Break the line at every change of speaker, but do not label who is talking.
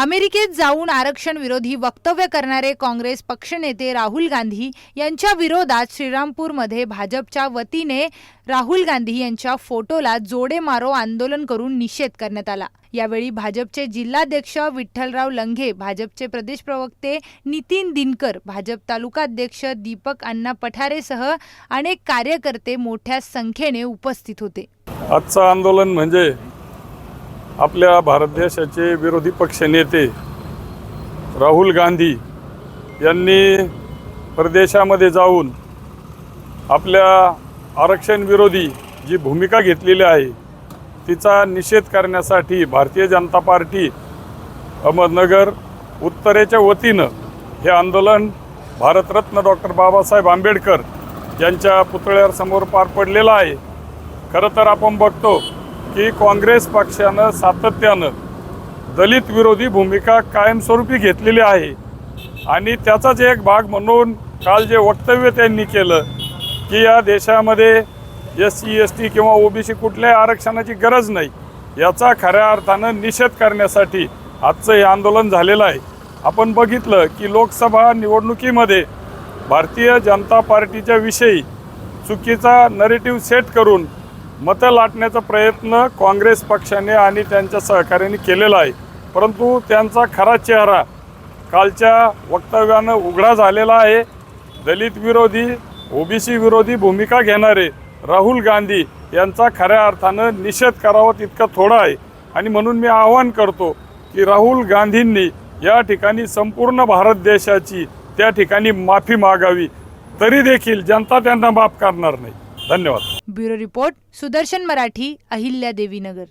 अमेरिकेत जाऊन आरक्षण विरोधी वक्तव्य करणारे काँग्रेस पक्षनेते राहुल गांधी यांच्या विरोधात श्रीरामपूरमध्ये भाजपच्या वतीने राहुल गांधी यांच्या फोटोला जोडे मारो आंदोलन करून निषेध करण्यात आला. यावेळी भाजपचे जिल्हाध्यक्ष विठ्ठलराव लंघे भाजपचे प्रदेश प्रवक्ते नितीन दिनकर भाजप तालुकाध्यक्ष दीपक अण्णा पठारेसह अनेक कार्यकर्ते मोठ्या संख्येने उपस्थित होते.
आजचं आंदोलन म्हणजे आपल्या भारत देशाचे विरोधी पक्षनेते राहुल गांधी यांनी परदेशामध्ये जाऊन आपल्या आरक्षण विरोधी जी भूमिका घेतलेली आहे तिचा निषेध करण्यासाठी भारतीय जनता पार्टी अहमदनगर उत्तरेच्या वतीनं हे आंदोलन भारतरत्न डॉक्टर बाबासाहेब आंबेडकर यांच्या पुतळ्यासमोर पार पडलेलं आहे. खरं तर आपण बघतो की काँग्रेस पक्षानं सातत्यानं दलित विरोधी भूमिका कायमस्वरूपी घेतलेली आहे. आणि त्याचाच एक भाग म्हणून काल जे वक्तव्य त्यांनी केलं की या देशामध्ये एस सी एस टी किंवा ओबीसी कुठल्याही आरक्षणाची गरज नाही याचा खऱ्या अर्थानं निषेध करण्यासाठी आजचं हे आंदोलन झालेलं आहे. आपण बघितलं की लोकसभा निवडणुकीमध्ये भारतीय जनता पार्टीच्या विषयी चुकीचा नरेटिव्ह सेट करून मतं लाटण्याचा प्रयत्न काँग्रेस पक्षाने आणि त्यांच्या सहकार्याने केलेला आहे. परंतु त्यांचा खरा चेहरा कालच्या वक्तव्यानं उघडा झालेला आहे. दलित विरोधी ओबीसी विरोधी भूमिका घेणारे राहुल गांधी यांचा खऱ्या अर्थानं निषेध करावा तितका थोडा आहे. आणि म्हणून मी आवाहन करतो की राहुल गांधींनी या ठिकाणी संपूर्ण भारत देशाची त्या ठिकाणी माफी मागावी. तरी देखील जनता त्यांना माफ करणार नाही. धन्यवाद.
Bureau report Sudarshan Marathi Ahilya Devinagar.